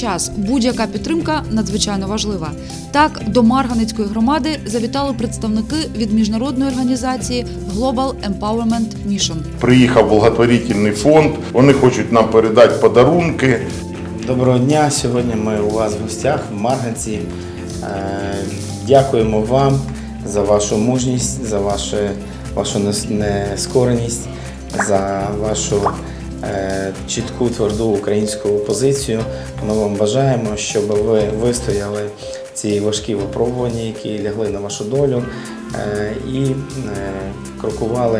час будь-яка підтримка надзвичайно важлива. Так, до Марганецької громади завітали представники від міжнародної організації Global Empowerment Mission. Приїхав благотворительний фонд, вони хочуть нам передати подарунки. Доброго дня. Сьогодні ми у вас в гостях в Марганці. Е, Дякуємо вам за вашу мужність, за ваше, вашу нескореність, за вашу чітку тверду українську позицію. Ми вам бажаємо, щоб ви вистояли ці важкі випробування, які лягли на вашу долю, е, і е, крокували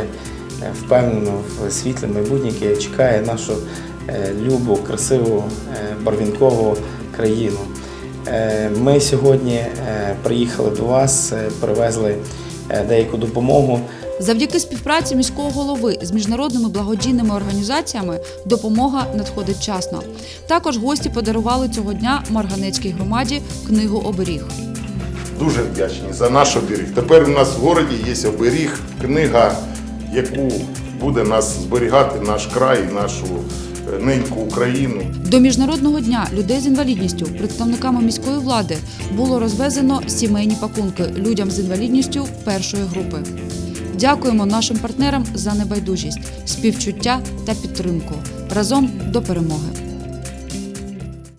е, впевнено в світле майбутнє, яке чекає нашу е, любу, красиву, е, барвінкову країну. Е, Ми сьогодні е, приїхали до вас, е, привезли е, деяку допомогу. Завдяки співпраці міського голови з міжнародними благодійними організаціями допомога надходить вчасно. Також гості подарували цього дня Марганецькій громаді книгу оберіг. Дуже вдячні за наш оберіг. Тепер у нас в місті є оберіг, книга, яку буде нас зберігати наш край, нашу е, неньку Україну. До міжнародного дня людей з інвалідністю представниками міської влади було розвезено сімейні пакунки людям з інвалідністю першої групи. Дякуємо нашим партнерам за небайдужість, співчуття та підтримку. Разом до перемоги.